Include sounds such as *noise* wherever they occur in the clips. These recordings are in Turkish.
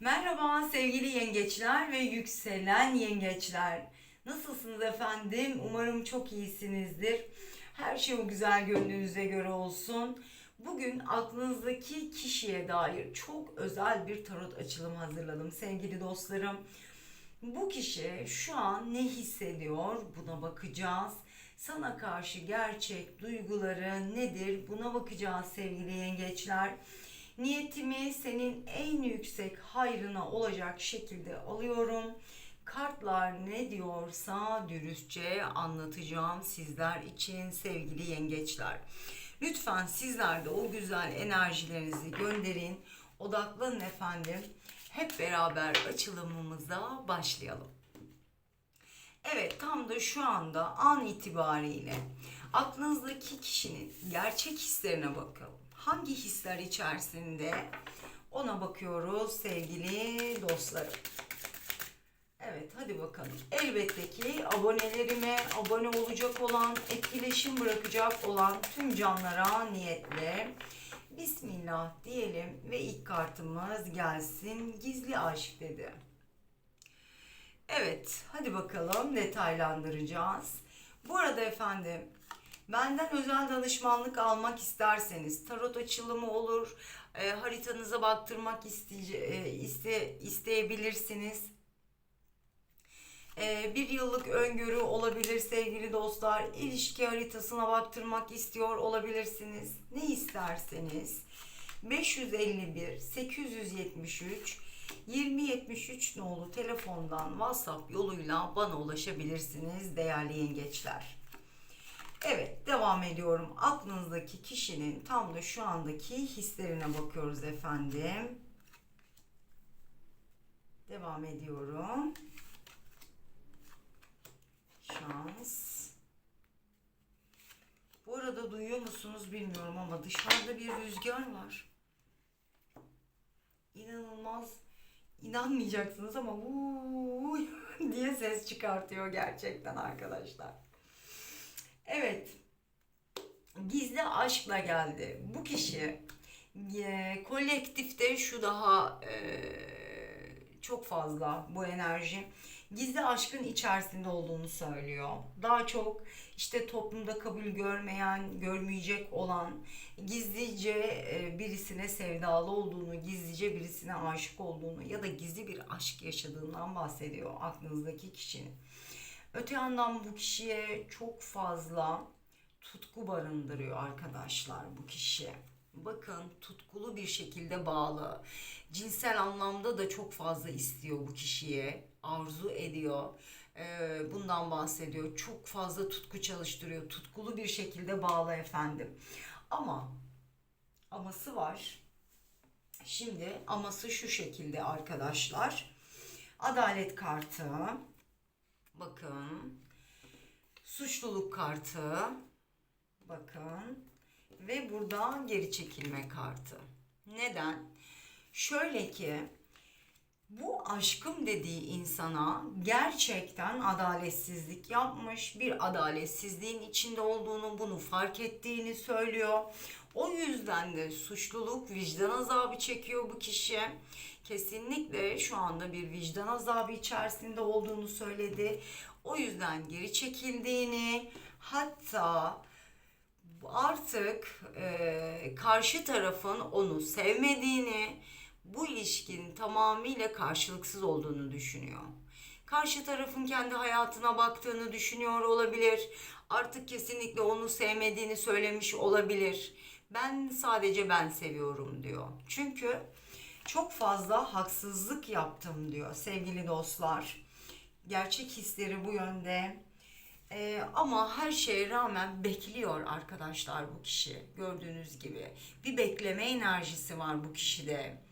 Merhaba sevgili yengeçler ve yükselen yengeçler. Nasılsınız efendim? Umarım çok iyisinizdir. Her şey o güzel gönlünüze göre olsun. Bugün aklınızdaki kişiye dair çok özel bir tarot açılımı hazırladım sevgili dostlarım. Bu kişi şu an ne hissediyor? Buna bakacağız. Sana karşı gerçek duyguları nedir? Buna bakacağız sevgili yengeçler. Niyetimi senin en yüksek hayrına olacak şekilde alıyorum. Kartlar ne diyorsa dürüstçe anlatacağım sizler için sevgili yengeçler. Lütfen sizler de o güzel enerjilerinizi gönderin. Odaklanın efendim. Hep beraber açılımımıza başlayalım. Evet tam da şu anda an itibariyle aklınızdaki kişinin gerçek hislerine bakalım. Hangi hisler içerisinde ona bakıyoruz sevgili dostlarım. Evet hadi bakalım. Elbette ki abonelerime abone olacak olan, etkileşim bırakacak olan tüm canlara niyetle Bismillah diyelim ve ilk kartımız gelsin. Gizli aşk dedi. Evet, hadi bakalım detaylandıracağız. Bu arada efendim, benden özel danışmanlık almak isterseniz, tarot açılımı olur, e, haritanıza baktırmak isteye, e, iste, isteyebilirsiniz. E, bir yıllık öngörü olabilir sevgili dostlar. İlişki haritasına baktırmak istiyor olabilirsiniz. Ne isterseniz. 551 873 2073 nolu telefondan WhatsApp yoluyla bana ulaşabilirsiniz değerli yengeçler. Evet devam ediyorum. Aklınızdaki kişinin tam da şu andaki hislerine bakıyoruz efendim. Devam ediyorum. Şans. Bu arada duyuyor musunuz bilmiyorum ama dışarıda bir rüzgar var. İnanılmaz inanmayacaksınız ama vuuu *laughs* diye ses çıkartıyor gerçekten arkadaşlar. Evet. Gizli aşkla geldi. Bu kişi e, kolektifte şu daha e, çok fazla bu enerji gizli aşkın içerisinde olduğunu söylüyor. Daha çok işte toplumda kabul görmeyen, görmeyecek olan, gizlice e, birisine sevdalı olduğunu, gizlice birisine aşık olduğunu ya da gizli bir aşk yaşadığından bahsediyor aklınızdaki kişinin. Öte yandan bu kişiye çok fazla tutku barındırıyor arkadaşlar bu kişi. Bakın tutkulu bir şekilde bağlı. Cinsel anlamda da çok fazla istiyor bu kişiye. Arzu ediyor. Ee, bundan bahsediyor. Çok fazla tutku çalıştırıyor. Tutkulu bir şekilde bağlı efendim. Ama aması var. Şimdi aması şu şekilde arkadaşlar. Adalet kartı. Bakın. Suçluluk kartı. Bakın. Ve burada geri çekilme kartı. Neden? Şöyle ki bu aşkım dediği insana gerçekten adaletsizlik yapmış, bir adaletsizliğin içinde olduğunu, bunu fark ettiğini söylüyor. O yüzden de suçluluk, vicdan azabı çekiyor bu kişi. Kesinlikle şu anda bir vicdan azabı içerisinde olduğunu söyledi. O yüzden geri çekildiğini, hatta artık e, karşı tarafın onu sevmediğini, bu ilişkinin tamamıyla karşılıksız olduğunu düşünüyor. Karşı tarafın kendi hayatına baktığını düşünüyor olabilir. Artık kesinlikle onu sevmediğini söylemiş olabilir. Ben sadece ben seviyorum diyor. Çünkü çok fazla haksızlık yaptım diyor sevgili dostlar. Gerçek hisleri bu yönde. Ee, ama her şeye rağmen bekliyor arkadaşlar bu kişi. Gördüğünüz gibi bir bekleme enerjisi var bu kişide.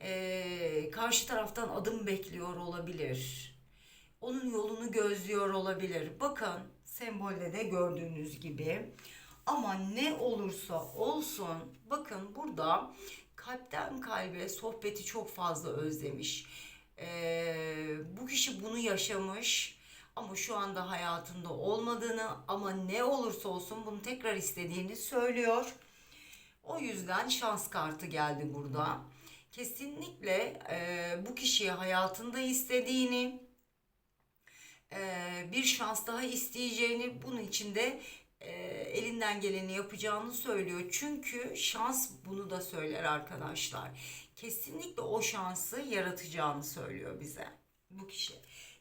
Ee, karşı taraftan adım bekliyor olabilir. Onun yolunu gözlüyor olabilir. Bakın sembolde de gördüğünüz gibi. Ama ne olursa olsun bakın burada kalpten kalbe sohbeti çok fazla özlemiş. Ee, bu kişi bunu yaşamış ama şu anda hayatında olmadığını ama ne olursa olsun bunu tekrar istediğini söylüyor. O yüzden şans kartı geldi burada. Kesinlikle e, bu kişiyi hayatında istediğini, e, bir şans daha isteyeceğini, bunun için de e, elinden geleni yapacağını söylüyor. Çünkü şans bunu da söyler arkadaşlar. Kesinlikle o şansı yaratacağını söylüyor bize bu kişi.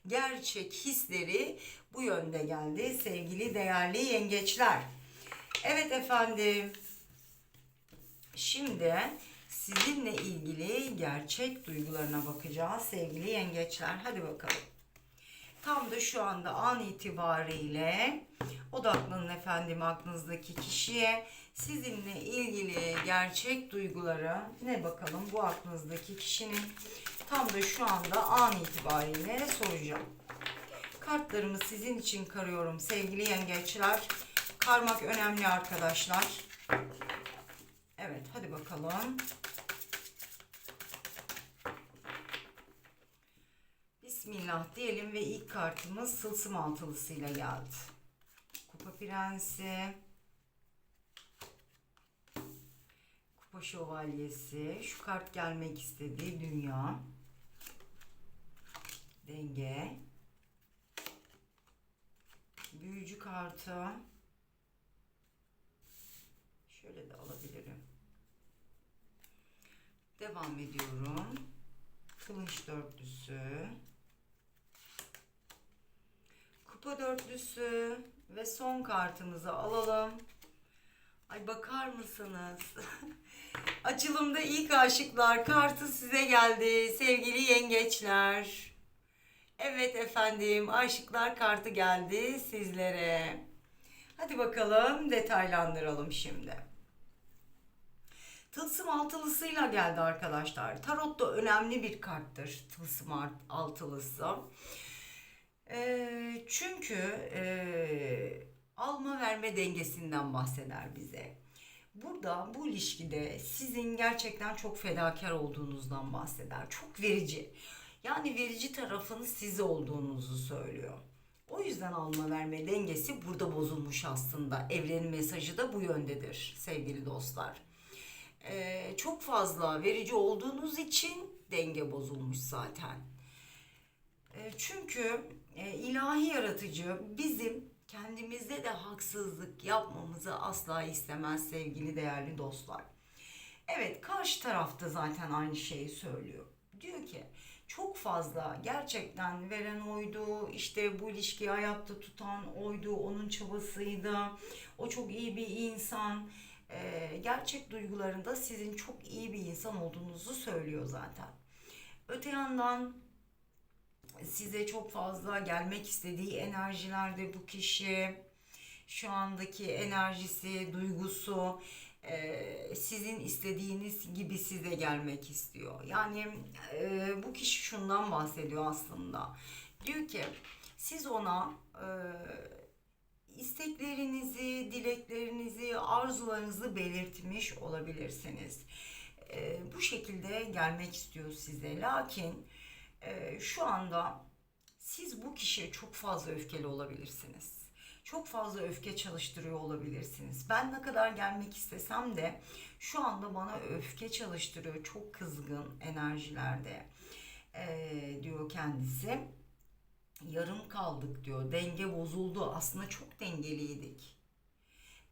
Gerçek hisleri bu yönde geldi sevgili değerli yengeçler. Evet efendim. Şimdi sizinle ilgili gerçek duygularına bakacağız sevgili yengeçler. Hadi bakalım. Tam da şu anda an itibariyle odaklanın efendim aklınızdaki kişiye. Sizinle ilgili gerçek duyguları ne bakalım bu aklınızdaki kişinin tam da şu anda an itibariyle soracağım. Kartlarımı sizin için karıyorum sevgili yengeçler. Karmak önemli arkadaşlar. Evet hadi bakalım. Bismillah diyelim ve ilk kartımız Sılsım altılısıyla geldi. Kupa Prensi. Kupa Şövalyesi. Şu kart gelmek istediği Dünya. Denge. Büyücü kartı. Şöyle de alabilirim. Devam ediyorum. Kılıç dörtlüsü. Kupa dörtlüsü ve son kartımızı alalım. Ay bakar mısınız? *laughs* Açılımda ilk aşıklar kartı size geldi sevgili yengeçler. Evet efendim aşıklar kartı geldi sizlere. Hadi bakalım detaylandıralım şimdi. Tılsım altılısıyla geldi arkadaşlar. Tarot da önemli bir karttır tılsım altılısı. Ee, çünkü e, alma verme dengesinden bahseder bize. Burada bu ilişkide sizin gerçekten çok fedakar olduğunuzdan bahseder. Çok verici. Yani verici tarafın siz olduğunuzu söylüyor. O yüzden alma verme dengesi burada bozulmuş aslında. Evrenin mesajı da bu yöndedir sevgili dostlar. Ee, çok fazla verici olduğunuz için denge bozulmuş zaten. E, Çünkü e, ilahi yaratıcı bizim kendimizde de haksızlık yapmamızı asla istemez sevgili değerli dostlar. Evet karşı tarafta zaten aynı şeyi söylüyor. Diyor ki çok fazla gerçekten veren oydu, işte bu ilişkiyi ayakta tutan oydu, onun çabasıydı. O çok iyi bir insan. E, gerçek duygularında sizin çok iyi bir insan olduğunuzu söylüyor zaten. Öte yandan size çok fazla gelmek istediği enerjilerde bu kişi şu andaki enerjisi, duygusu e, sizin istediğiniz gibi size gelmek istiyor. Yani e, bu kişi şundan bahsediyor aslında. Diyor ki siz ona e, isteklerinizi, dileklerinizi, arzularınızı belirtmiş olabilirsiniz. Bu şekilde gelmek istiyor size. Lakin e, şu anda siz bu kişiye çok fazla öfkeli olabilirsiniz. Çok fazla öfke çalıştırıyor olabilirsiniz. Ben ne kadar gelmek istesem de şu anda bana öfke çalıştırıyor. Çok kızgın enerjilerde e, diyor kendisi. Yarım kaldık diyor. Denge bozuldu. Aslında çok dengeliydik.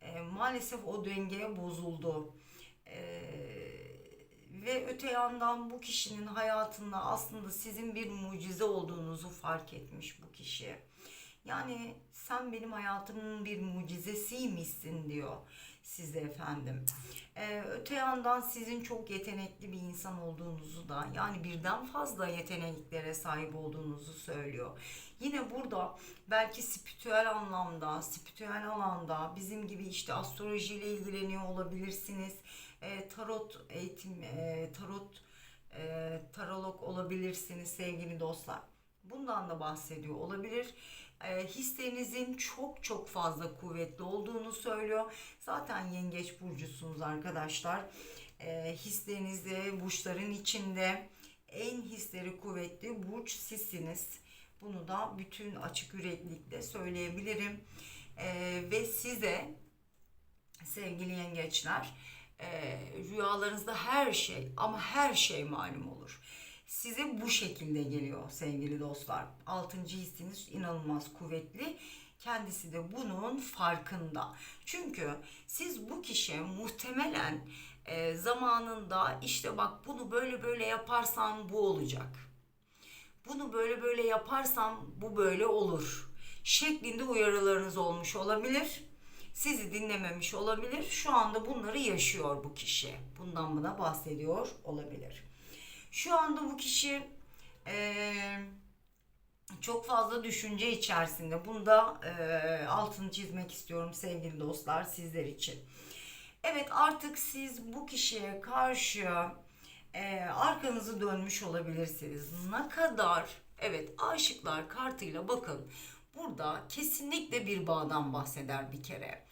E, maalesef o denge bozuldu. E, ve öte yandan bu kişinin hayatında aslında sizin bir mucize olduğunuzu fark etmiş bu kişi. Yani sen benim hayatımın bir mucizesiymişsin diyor size efendim. Ee, öte yandan sizin çok yetenekli bir insan olduğunuzu da yani birden fazla yeteneklere sahip olduğunuzu söylüyor. Yine burada belki spiritüel anlamda, spiritüel alanda bizim gibi işte astrolojiyle ilgileniyor olabilirsiniz. E, tarot eğitim, e, tarot e, tarolog olabilirsiniz sevgili dostlar. Bundan da bahsediyor olabilir. E, hislerinizin çok çok fazla kuvvetli olduğunu söylüyor. Zaten yengeç burcusunuz arkadaşlar. E, hislerinizde burçların içinde en hisleri kuvvetli burç sizsiniz. Bunu da bütün açık yüreklilikle söyleyebilirim. E, ve size sevgili yengeçler e, rüyalarınızda her şey ama her şey malum olur. Size bu şekilde geliyor sevgili dostlar. Altıncı hissiniz inanılmaz kuvvetli. Kendisi de bunun farkında. Çünkü siz bu kişiye muhtemelen e, zamanında işte bak bunu böyle böyle yaparsan bu olacak. Bunu böyle böyle yaparsam bu böyle olur şeklinde uyarılarınız olmuş olabilir. Sizi dinlememiş olabilir. Şu anda bunları yaşıyor bu kişi. Bundan buna bahsediyor olabilir. Şu anda bu kişi eee, çok fazla düşünce içerisinde. Bunda eee altını çizmek istiyorum sevgili dostlar sizler için. Evet artık siz bu kişiye karşı eee, arkanızı dönmüş olabilirsiniz. Ne kadar evet aşıklar kartıyla bakın burada kesinlikle bir bağdan bahseder bir kere.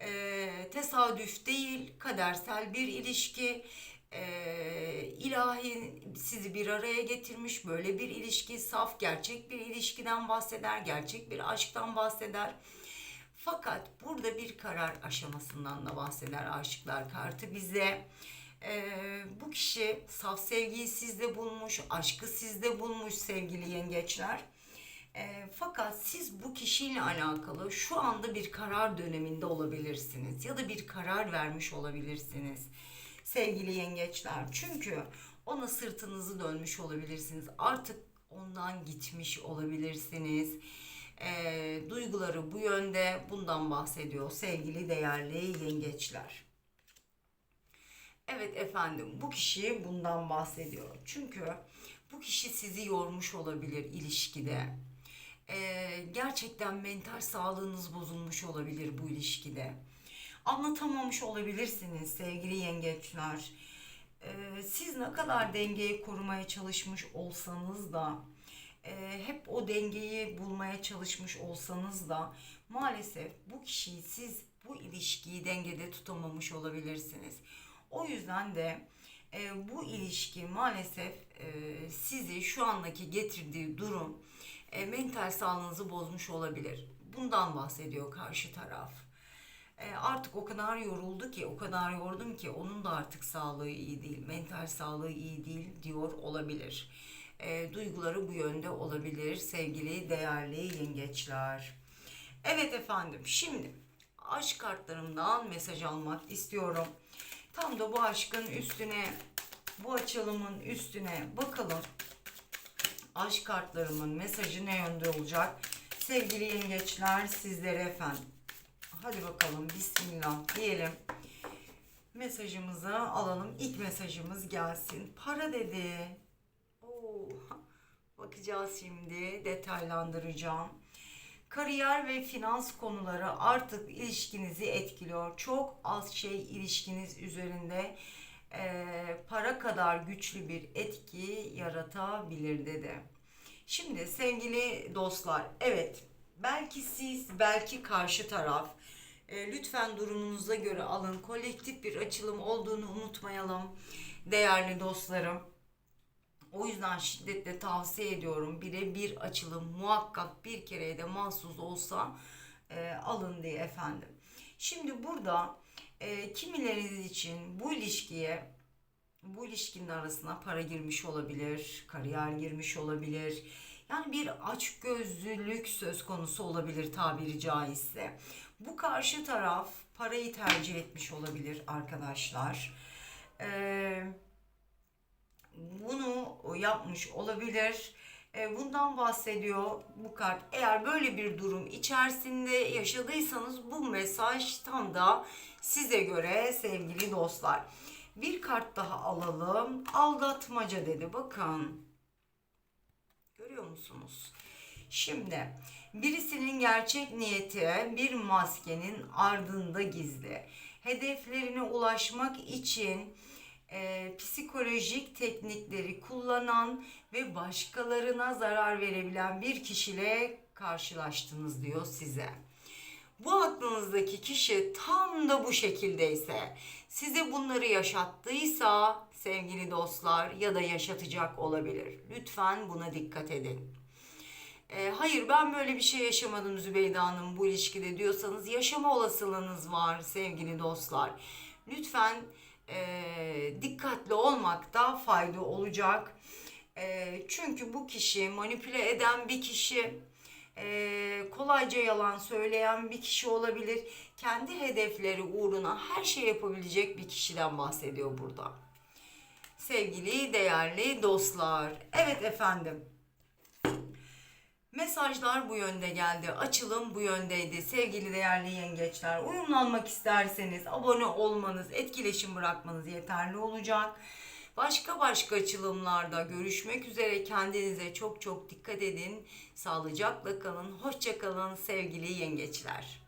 Eee, tesadüf değil kadersel bir ilişki eee, ilahi sizi bir araya getirmiş böyle bir ilişki saf gerçek bir ilişkiden bahseder gerçek bir aşktan bahseder. Fakat burada bir karar aşamasından da bahseder aşıklar kartı bize. Ee, bu kişi saf sevgiyi sizde bulmuş, aşkı sizde bulmuş sevgili yengeçler. Ee, fakat siz bu kişiyle alakalı şu anda bir karar döneminde olabilirsiniz ya da bir karar vermiş olabilirsiniz sevgili yengeçler. Çünkü ona sırtınızı dönmüş olabilirsiniz. Artık ondan gitmiş olabilirsiniz. Ee, duyguları bu yönde bundan bahsediyor sevgili değerli yengeçler. Evet efendim bu kişi bundan bahsediyor. Çünkü bu kişi sizi yormuş olabilir ilişkide. Ee, gerçekten mental sağlığınız bozulmuş olabilir bu ilişkide. Anlatamamış olabilirsiniz sevgili yengeçler. Ee, siz ne kadar dengeyi korumaya çalışmış olsanız da e, hep o dengeyi bulmaya çalışmış olsanız da maalesef bu kişiyi siz bu ilişkiyi dengede tutamamış olabilirsiniz. O yüzden de e, bu ilişki maalesef e, sizi şu andaki getirdiği durum e, mental sağlığınızı bozmuş olabilir. Bundan bahsediyor karşı taraf. E, artık o kadar yoruldu ki, o kadar yordum ki onun da artık sağlığı iyi değil, mental sağlığı iyi değil diyor olabilir. E, duyguları bu yönde olabilir sevgili değerli yengeçler. Evet efendim şimdi aşk kartlarımdan mesaj almak istiyorum. Tam da bu aşkın üstüne, bu açılımın üstüne bakalım. Aşk kartlarımın mesajı ne yönde olacak? Sevgili yengeçler sizlere efendim. Hadi bakalım bismillah diyelim. Mesajımızı alalım. İlk mesajımız gelsin. Para dedi. Oo, bakacağız şimdi. Detaylandıracağım. Kariyer ve finans konuları artık ilişkinizi etkiliyor. Çok az şey ilişkiniz üzerinde e, para kadar güçlü bir etki yaratabilir dedi. Şimdi sevgili dostlar, evet belki siz, belki karşı taraf e, lütfen durumunuza göre alın. Kolektif bir açılım olduğunu unutmayalım değerli dostlarım. O yüzden şiddetle tavsiye ediyorum. Bire bir açılım muhakkak bir kereye de mahsus olsa e, alın diye efendim. Şimdi burada e, kimileriniz için bu ilişkiye bu ilişkinin arasına para girmiş olabilir, kariyer girmiş olabilir. Yani bir aç gözlülük söz konusu olabilir tabiri caizse. Bu karşı taraf parayı tercih etmiş olabilir arkadaşlar. Eee bunu yapmış olabilir. E, Bundan bahsediyor bu kart. Eğer böyle bir durum içerisinde yaşadıysanız bu mesaj tam da size göre sevgili dostlar. Bir kart daha alalım. Aldatmaca dedi. Bakın. Görüyor musunuz? Şimdi birisinin gerçek niyeti bir maskenin ardında gizli. Hedeflerine ulaşmak için e, psikolojik teknikleri kullanan ve başkalarına zarar verebilen bir kişiyle karşılaştınız diyor size. Bu aklınızdaki kişi tam da bu şekildeyse, size bunları yaşattıysa sevgili dostlar ya da yaşatacak olabilir. Lütfen buna dikkat edin. E, hayır ben böyle bir şey yaşamadım Zübeyde Hanım bu ilişkide diyorsanız yaşama olasılığınız var sevgili dostlar. Lütfen e, dikkatli olmakta fayda olacak. E, çünkü bu kişi manipüle eden bir kişi, e, kolayca yalan söyleyen bir kişi olabilir. Kendi hedefleri uğruna her şey yapabilecek bir kişiden bahsediyor burada. Sevgili, değerli dostlar. Evet efendim. Mesajlar bu yönde geldi. Açılım bu yöndeydi. Sevgili değerli yengeçler, uyumlanmak isterseniz abone olmanız, etkileşim bırakmanız yeterli olacak. Başka başka açılımlarda görüşmek üzere. Kendinize çok çok dikkat edin. Sağlıcakla kalın. Hoşça kalın sevgili yengeçler.